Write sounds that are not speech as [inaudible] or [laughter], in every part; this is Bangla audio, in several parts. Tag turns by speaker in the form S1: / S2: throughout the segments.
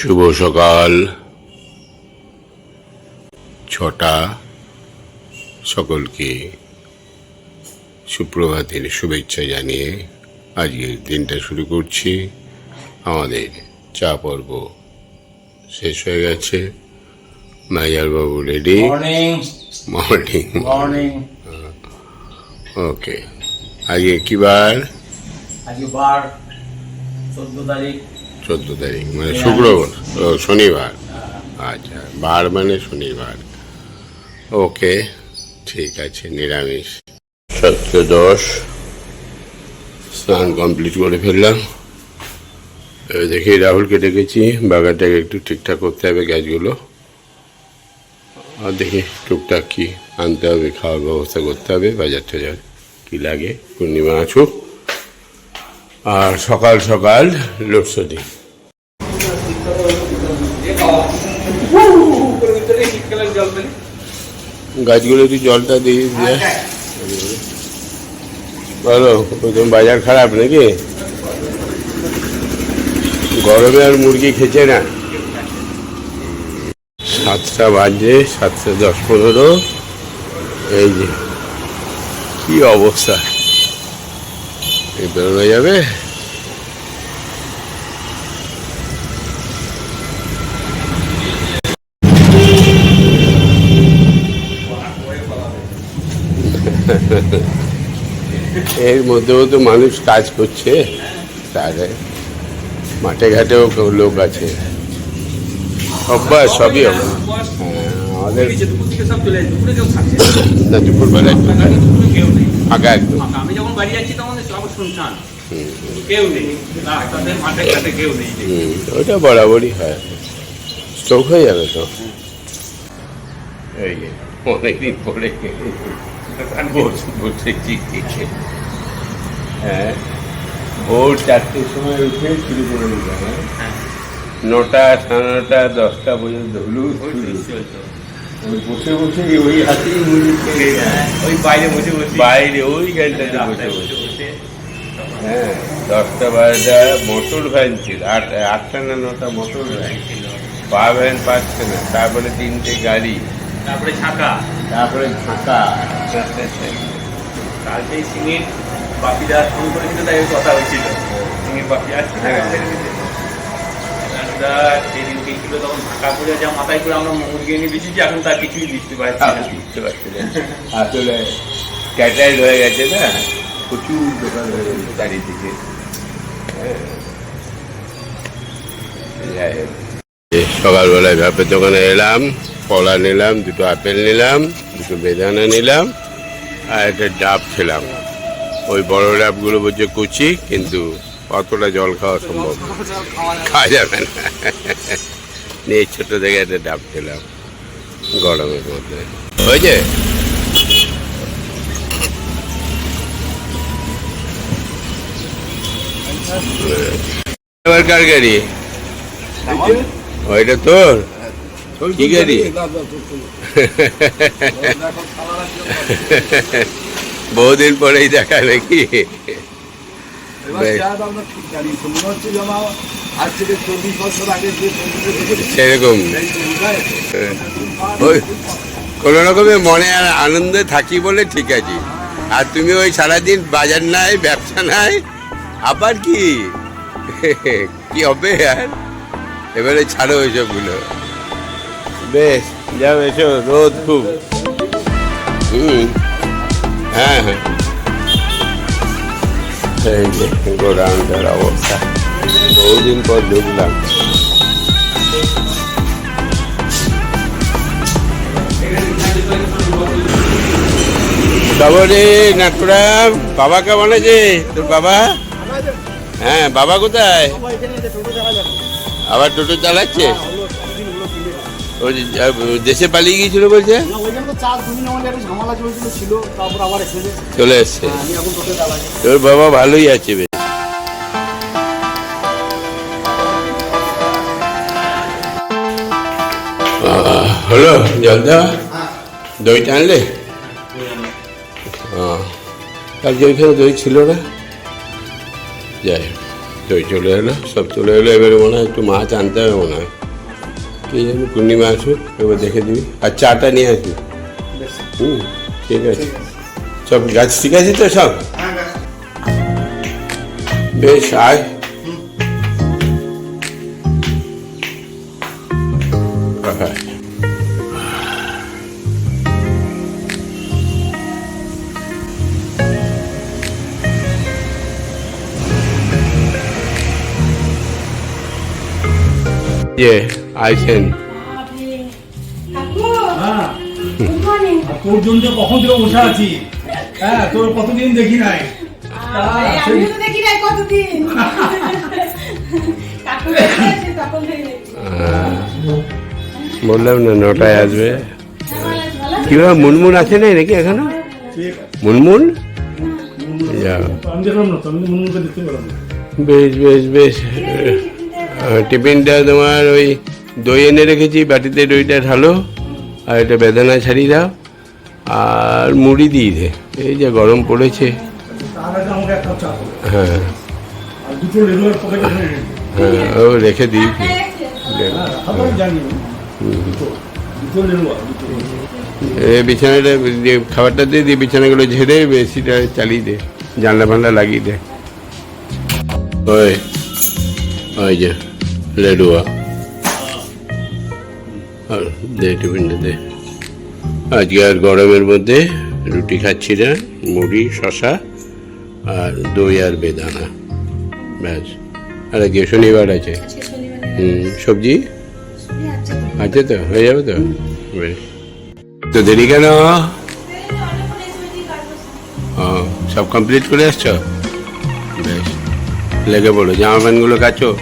S1: শুভ সকাল। ছটা সকলকে সুপ্রভাতের শুভেচ্ছা জানিয়ে আজকের দিনটা শুরু করছি। আমাদের চা পর্ব শেষ হয়ে গেছে। বাবু ready
S2: morning
S1: morning
S2: morning
S1: okay আজকে কি বার?
S2: আজকে বার চোদ্দ তারিখ।
S1: চোদ্দ তারিখ মানে শুক্রবার শনিবার। আচ্ছা বার মানে শনিবার। ওকে, ঠিক আছে, নিরামিষ। সত্য দশ স্নান কমপ্লিট করে ফেললাম। দেখি রাহুলকে ডেকেছি, বাগানটাকে একটু ঠিকঠাক করতে হবে গাছগুলো। আর দেখি টুকটাক কি আনতে হবে, খাওয়ার ব্যবস্থা করতে হবে, বাজার টাজার কি লাগে, পূর্ণিমা আছুক। আর সকাল সকাল লোডশেডিং গাছগুলো একটু জলটা দিয়ে দিয়ে। বলো প্রথম বাজার খারাপ নাকি? গরমে আর মুরগি খেছে না। সাতটা বাজে সাতটা দশ পনেরো। এই যে কি অবস্থা? এই বেরোনো যাবে? এর মধ্যেও তো মানুষ কাজ করছে তাহলে মাঠে ঘাটেও কেউ লোক আছে। অভ্যাস সবই অভ্যাস। হ্যাঁ, আমাদের না। দুপুরবেলা একটু ফাঁকা একদম।
S2: আমি যখন বাড়ি যাচ্ছি তখন সব শুনছান।
S1: ওটা বরাবরই হয়। স্ট্রোক হয়ে যাবে তো। এই অনেকদিন পরে। বসেছি হ্যাঁ ভোর চারটের সময় উঠে শুরু করে দিতাম হ্যাঁ? নটা সাড়ে নটা দশটা পর্যন্ত হলুদ ওই বসে বসে ওই হাতেই মুড়ি
S2: ওই বাইরে বসে বসে।
S1: বাইরে ওই গাড়িটাতে বসে বসে হ্যাঁ দশটা বারোটা মোটর ভ্যান ছিল। আট আটটা না নটা মোটর ভ্যান
S2: ছিল।
S1: পা ভ্যান পাচ্ছে না। তারপরে তিনটে গাড়ি।
S2: তারপরে ছাকা।
S1: তারপরে ফাঁকা
S2: কালকে সিঙের বাপিদা ফোন করেছিল তাই কথা হয়েছিল। সিঙের
S1: হ্যাঁ।
S2: আমরা গেছিল তখন ঢাকা করে যা মাথায় করে আমরা এনে বেশিছি এখন তার কিছুই বুঝতে পারছি না।
S1: বুঝতে পারছি না। আসলে হয়ে গেছে না প্রচুর দোকান হয়ে গেছে চারিদিকে। হ্যাঁ। সকালবেলায় ভ্যাপের দোকানে এলাম। কলা নিলাম, দুটো আপেল নিলাম, দুটো বেদানা নিলাম, আর একটা ডাব খেলাম। ওই বড় ডাবগুলো বলছে কুচি, কিন্তু অতটা জল খাওয়া সম্ভব খাওয়া যাবে না। নিয়ে ছোট থেকে একটা ডাব খেলাম, গরমের মধ্যে। হয়েছে? এবার কার গাড়ি? ওইটা তোর? বহুদিন পরেই দেখা নাকি। সেরকম। ওই কোনো রকমের মনে আর আনন্দে থাকি বলে ঠিক আছে। আর তুমি ওই সারাদিন বাজার নাই ব্যবসা নাই আবার কি? [laughs] কি হবে আর এবারে ছাড়ো ওইসবগুলো। যাও এসো রোদ খুব। হুম হ্যাঁ হ্যাঁ। এই যে, গোডাউনটার অবস্থা। বহুদিন পর ঢুকলাম। তারপরে নাটুরাম বাবা কেমন আছে? তোর বাবা? হ্যাঁ বাবা কোথায়? আবার টোটো চালাচ্ছে? ও দেশে পালিয়ে গিয়েছিল বলছে? চলে এসছে।
S3: চালাই
S1: তোর বাবা ভালোই আছে বেশ। হলো জল দেওয়া? দই টানলে? ও, কালকে ওইখানে দই ছিল না। যাই দই চলে এলো সব চলে এলো এবারে মনে হয় একটু মাছ আনতে হবে মনে হয়। কি জানি পূর্ণিমা আসুক এবার দেখে দিবি আর চাটা নিয়ে আসবি হুম ঠিক আছে সব গাছ ঠিক আছে তো সব বেশ আয় হ্যাঁ ইয়ে আইসেন
S3: হ্যাঁ। আর তোর কখন থেকে বসে আছি? হ্যাঁ তোর কতদিন দেখি নাই?
S4: থেকে দেখি। [laughs]
S1: বললাম না নটায় আসবে। কীভাবে মুনমুন আছে নাই নাকি
S3: এখনও?
S1: মুনমুন?
S3: মনে
S1: বেশ বেশ বেশ। টিফিনটা তোমার ওই দই এনে রেখেছি, বাটিতে দইটা ঢালো, আর এটা বেদানা ছাড়িয়ে দাও, আর মুড়ি দিয়ে দে। এই যে গরম পড়েছে। হ্যাঁ। হ্যাঁ ও রেখে দিয়েছি বিছানাটা খাবারটা দিয়ে দিয়ে বিছানাগুলো ঝেড়ে বেশিটা চালিয়ে দে, জানলা ফান্ডা লাগিয়ে দে। ওই ওই যে, লেডুয়া। আর দে টিফিনটা দে আজকে আর গরমের মধ্যে রুটি খাচ্ছি না মুড়ি শশা আর দই আর বেদানা। ব্যাস। আর আজকে শনিবার আছে। হুম সবজি?
S4: আছে তো।
S1: হয়ে যাবে তো? বেশ। তো দেরি কেন। ও, সব কমপ্লিট করে আসছো? বেশ। লেগে পড়ো। জামা প্যান্টগুলো কাচো?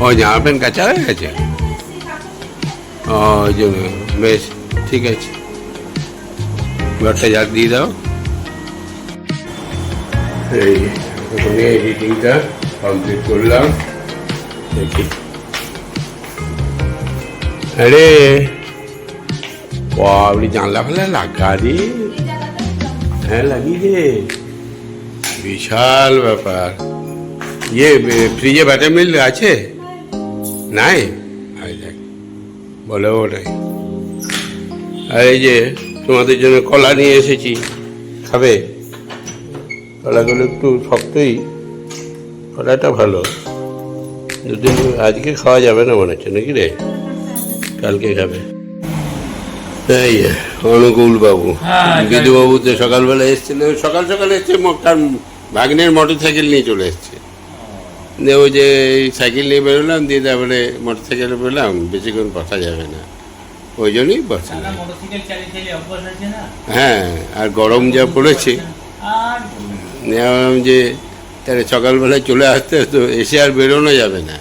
S1: ও জামা প্যান্ট কাচা হয়ে গেছে? ওই বেশ, ঠিক আছে। ঘরটা ঝাড় দিয়ে দাও। এই ওখানে এডিটিংটা কমপ্লিট করলাম। দেখি। আরে, বাবরি, জানলা ফালা লাগা রে। হ্যাঁ লাগিয়ে বিশাল ব্যাপার। ইয়ে ফ্রিজে বাটার মিল আছে? নাই? বলে ওটাই। আর এই যে তোমাদের জন্য কলা নিয়ে এসেছি খাবে? কলাগুলো একটু শক্তই কলাটা ভালো। দুদিন আজকে খাওয়া যাবে না মনে হচ্ছে নাকি রে? কালকে খাবে। এই অনুকূল বাবু।
S2: হ্যাঁ,
S1: বিদু বাবু তো সকালবেলা এসেছিল সকাল সকাল এসছে তার ভাগ্নের মোটর সাইকেল নিয়ে চলে এসছে। দিয়ে ওই যে এই সাইকেল নিয়ে বেরোলাম দিয়ে তারপরে মোটর সাইকেলে বেরোলাম বেশিক্ষণ বসা যাবে না। ওই জন্যই বসা হ্যাঁ আর গরম যা পড়েছে। ভাবলাম যে তাহলে সকালবেলায় চলে আসতে তো এসে আর বেরোনো যাবে না।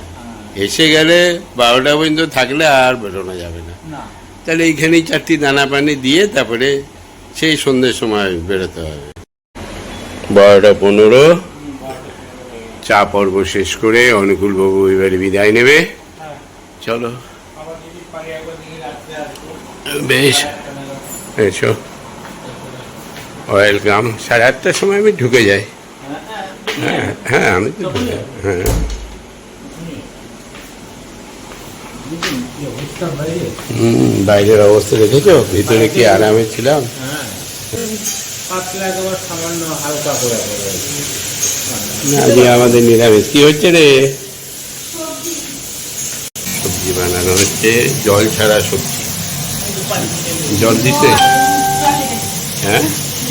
S1: এসে গেলে বারোটা পর্যন্ত থাকলে আর বেরোনো যাবে না।
S2: না।
S1: তাহলে এইখানেই চারটি দানা পানি দিয়ে তারপরে সেই সন্ধ্যের সময় বেরোতে হবে। বারোটা পনেরো চা পর্ব শেষ করে অনুকূলবাবু এবারে বিদায় নেবে। চলো। বেশ। এসো। ওয়েলকাম। সাড়ে আটটার সময় আমি ঢুকে যাই। হ্যাঁ হ্যাঁ আমি তো ঢুকে হ্যাঁ। বাইরের অবস্থা দেখেছ? ভিতরে কি আরামে ছিলাম?
S2: পাতলা একেবারে সামান্য হালকা করে
S1: আজকে আমাদের নিরামিষ। কি হচ্ছে রে? সবজি বানানো হচ্ছে জল ছাড়া সবজি। জল দিতে? হ্যাঁ?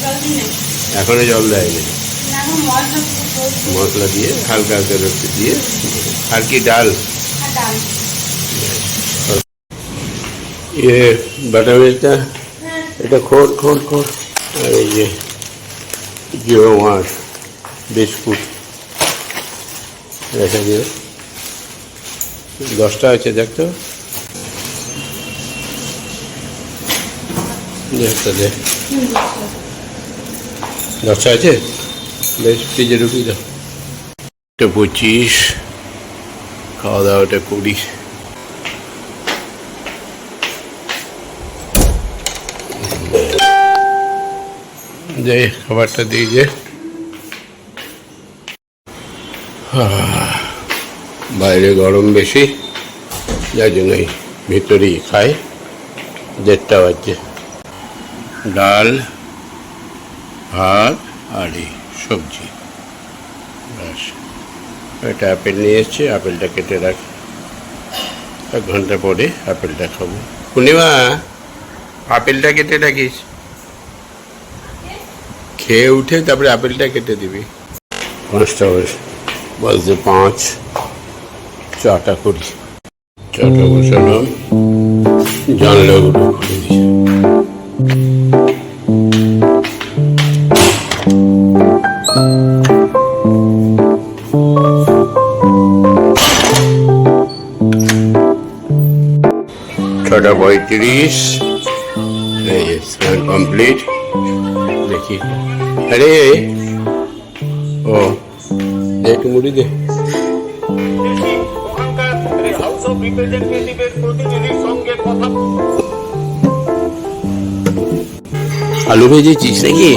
S4: জল
S1: এখনও জল দেয়নি?
S4: মশলা
S1: দিয়ে হালকা হালকা রক্তি দিয়ে। আর কি ডাল? ইয়ে বাটার মিল্কটা
S4: হ্যাঁ,
S1: এটা খোর খোর খোর। আর এই যে জিরো ওয়ান বিস্কুট। রেখে দিয়ে দশটা আছে দেখতো? দেখতে দে। দশটা আছে বেশ ফ্রিজে ঢুকিয়ে দাও। এটা পঁচিশ খাওয়া দাওয়াটা কুড়ি। যে খাবারটা দিয়ে যে বাইরে গরম বেশি, যার জন্যই ভিতরেই খাই। দেড়টা বাজছে। ডাল, ভাত আর সবজি। ব্যাস। একটা আপেল নিয়ে এসছি, আপেলটা কেটে রাখ। এক ঘণ্টা পরে আপেলটা খাব। পূর্ণিমা, আপেলটা কেটে রাখিস। খেয়ে উঠে তারপরে আপেলটা কেটে দিবি। পাঁচটা বসে বলতে পাঁচ চাটা করি চাটা বসালাম জানলাগুলো খুলে দিই ছটা পঁয়ত্রিশ। কমপ্লিট দেখি। আরে, ও। একটু মুড়ি দে।
S5: ওখানকার হাউস অফ রিপ্রেজেন্টেটিভের প্রতিনিধির সঙ্গে কথা
S1: আলু ভেজেছিস নাকি?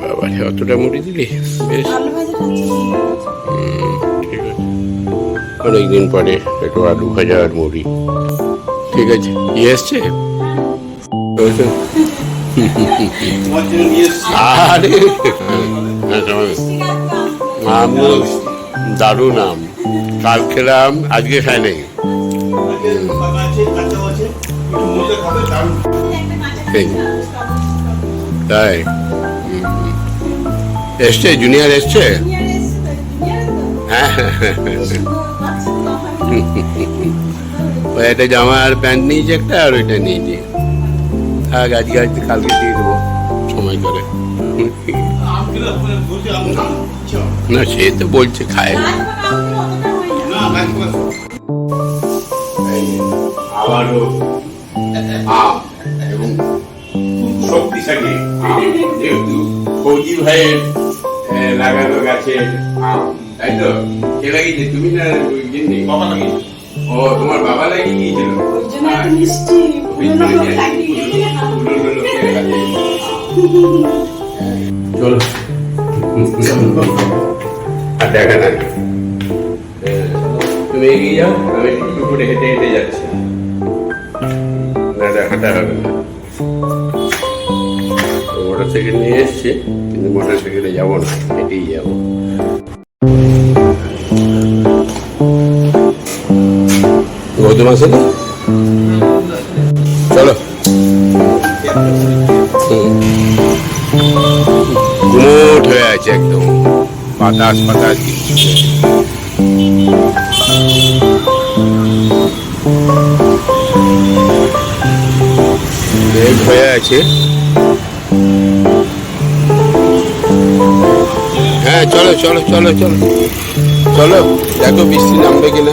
S1: বাবা অতটা মুড়ি দিলি? বেশ। ঠিক আছে। অনেকদিন পরে একটু আলু ভাজা আর মুড়ি। ঠিক আছে এসছে
S3: জন্য নিয়ে
S1: আরে। হ্যাঁ। আম দারুণ আম কাল খেলাম, আজকে খাই তাই। এসছে? জুনিয়র এসছে? হ্যাঁ। ওই একটা জামা আর প্যান্ট নিয়েছে একটা আর ওইটা নিয়েছে। থাক, আজকে আজকে কালকে দিয়ে দেবো। সময় করে
S3: না,
S1: সে তো বলছে খায়। না। আবারও আম এবং শক্তিশালী আম যেহেতু ফৌজি ভাইয়ের লাগানো গাছে আম তাই তো? কে লাগিয়েছে? তুমি না
S3: বাবা লাগিয়েছে।
S1: ও তোমার বাবা লাগিয়ে গিয়েছিল [laughs] চলো। আর দেখা না তুমি এগিয়ে যাও, আমি একটু করে হেঁটে হেঁটে যাচ্ছি। না দেখাটা হবে না। মোটর সাইকেল নিয়ে এসছি, কিন্তু মোটর সাইকেলে যাব না, হেঁটেই যাব। গৌতম আছে না বাতাস বাতাস দিচ্ছে মেঘ হয়ে আছে। হ্যাঁ চলো চলো চলো চলো। চলো, দেখো বৃষ্টি নামবে কিনা।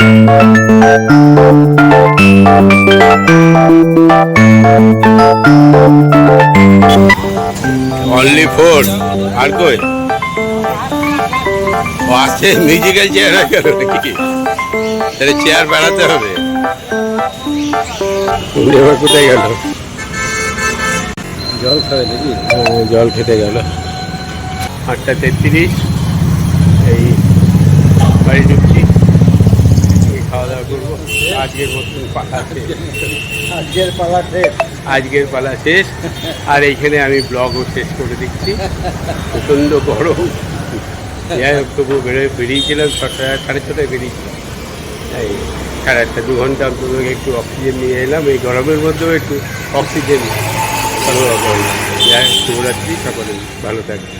S1: অনলি ফোর আর কই? আছে মিউজিক্যাল চেয়ার নাকি? তাহলে চেয়ার বাড়াতে হবে। এবার কোথায় গেল?
S3: জল খাবে নাকি?
S1: জল খেতে গেল। আটটা তেত্রিশ। এই বাড়ি ঢুকছি এই খাওয়া দাওয়া করব। আজকের মতন পালা শেষ।
S3: আজকের পালা শেষ।
S1: আজকের পালা শেষ। আর এইখানে আমি ব্লগও শেষ করে দিচ্ছি। প্রচণ্ড গরম। যাই হোক তবু বেরোয় বেরিয়েছিলাম ছটা সাড়ে ছটায় বেরিয়েছিলাম। এই সাড়ে আটটা দু ঘণ্টা অন্তত একটু অক্সিজেন নিয়ে এলাম। এই গরমের মধ্যেও একটু অক্সিজেন সরবরাহ করলাম যাই হোক, শুভরাত্রি। সকলে ভালো থাকবে